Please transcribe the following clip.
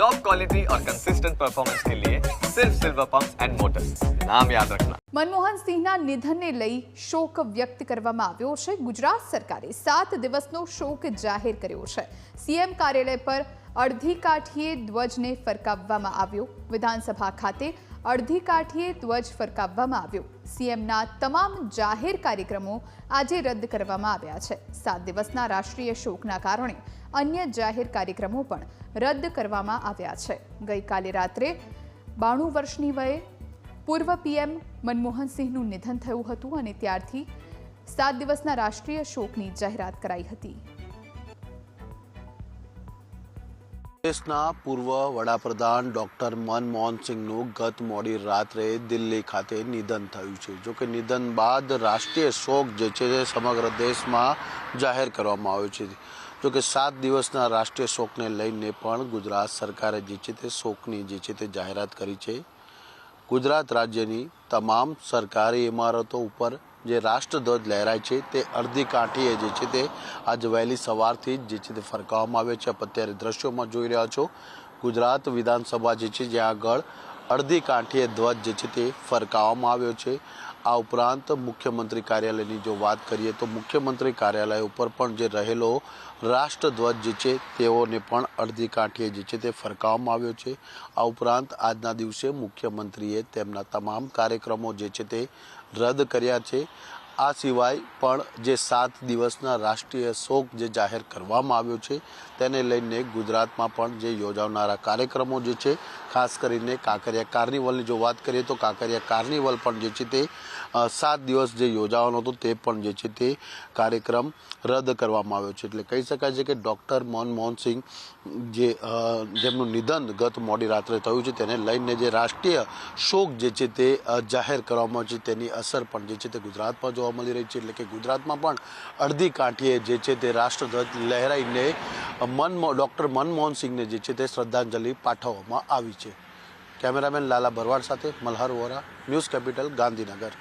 Top quality और consistent performance के लिए सिर्फ सिल्वर पंप एंड मोटर्स नाम याद रखना મનમોહન સિંહના નિધનને લઈ શોક વ્યક્ત કરવામાં આવ્યો છે ગુજરાત સરકારે સાત દિવસનો શોક જાહેર કર્યો છે સીએમ કાર્યાલય પર અડધી કાઠીએ ધ્વજને ફરકાવવામાં આવ્યો વિધાનસભા ખાતે અડધી કાઠીએ ધ્વજ ફરકાવવામાં આવ્યો. સીએમના તમામ જાહેર કાર્યક્રમો આજે રદ કરવામાં આવ્યા છે. સાત દિવસના રાષ્ટ્રીય શોકના કારણે અન્ય જાહેર કાર્યક્રમો પણ રદ કરવામાં આવ્યા છે. ગઈકાલે રાત્રે બાણું વર્ષની વયે પૂર્વ પીએમ મનમોહન સિંહનું નિધન થયું હતું અને ત્યારથી સાત દિવસના રાષ્ટ્રીય શોકની જાહેરાત કરાઈ હતી. દેશના પૂર્વ વડાપ્રધાન ડોક્ટર મનમોહન સિંહનું ગત મોડી રાત્રે દિલ્હી ખાતે નિધન થયું છે. જો કે નિધન બાદ રાષ્ટ્રીય શોક જે છે તે સમગ્ર દેશમાં જાહેર કરવામાં આવ્યો છે. જો કે સાત દિવસના રાષ્ટ્રીય શોકને લઈને પણ ગુજરાત સરકારે જે છે તે શોકની જે છે તે જાહેરાત કરી છે. ગુજરાત રાજ્યની તમામ સરકારી ઇમારતો ઉપર જે રાષ્ટ્રધ્વજ લહેરાય છે, તે અડધી કાંઠીએ જે છે તે આજ વહેલી સવારથી જે છે તે ફરકાવવામાં આવ્યો છે. અત્યારે દ્રશ્યોમાં જોઈ રહ્યા છો, ગુજરાત વિધાનસભા જે છે, જ્યાં આગળ અડધી કાંઠીએ ધ્વજ જે છે તે ફરકાવવામાં આવ્યો છે. આ ઉપરાંત મુખ્યમંત્રી કાર્યાલયની જો વાત કરીએ તો મુખ્યમંત્રી કાર્યાલય ઉપર પણ જે રહેલો રાષ્ટ્રધ્વજ જે છે તેઓને પણ અડધી કાંઠીએ જે છે તે ફરકાવવામાં આવ્યો છે. આ ઉપરાંત આજના દિવસે મુખ્યમંત્રીએ તેમના તમામ કાર્યક્રમો જે છે તે રદ કર્યા છે. આ સિવાય પણ જે સાત દિવસના રાષ્ટ્રીય શોક જે જાહેર કરવામાં આવ્યો છે, તેને લઈને ગુજરાતમાં પણ જે યોજાનારા કાર્યક્રમો જે છે, ખાસ કરીને કાંકરિયા કાર્નિવલની જો વાત કરીએ તો કાંકરિયા કાર્નિવલ પણ જે છે તે સાત દિવસ જે યોજાવાનો હતો તે પણ જે છે તે કાર્યક્રમ રદ કરવામાં આવ્યો છે. એટલે કહી શકાય છે કે ડૉક્ટર મનમોહન સિંહ જે જેમનું નિધન ગત મોડી રાત્રે થયું છે તેને લઈને જે રાષ્ટ્રીય શોક જે છે તે જાહેર કરવામાં છે. તેની અસર પણ જે છે તે ગુજરાતમાં જોવા મળી રહી છે. એટલે કે ગુજરાતમાં પણ અડધી કાંઠીએ જે છે તે રાષ્ટ્રધ્વજ લહેરાઈને મનમો, ડૉક્ટર મનમોહન સિંહને જે છે તે શ્રદ્ધાંજલિ પાઠવવામાં આવી છે. કેમેરામેન લાલા ભરવાડ સાથે મલ્હાર વોરા, ન્યૂઝ કેપિટલ ગાંધીનગર.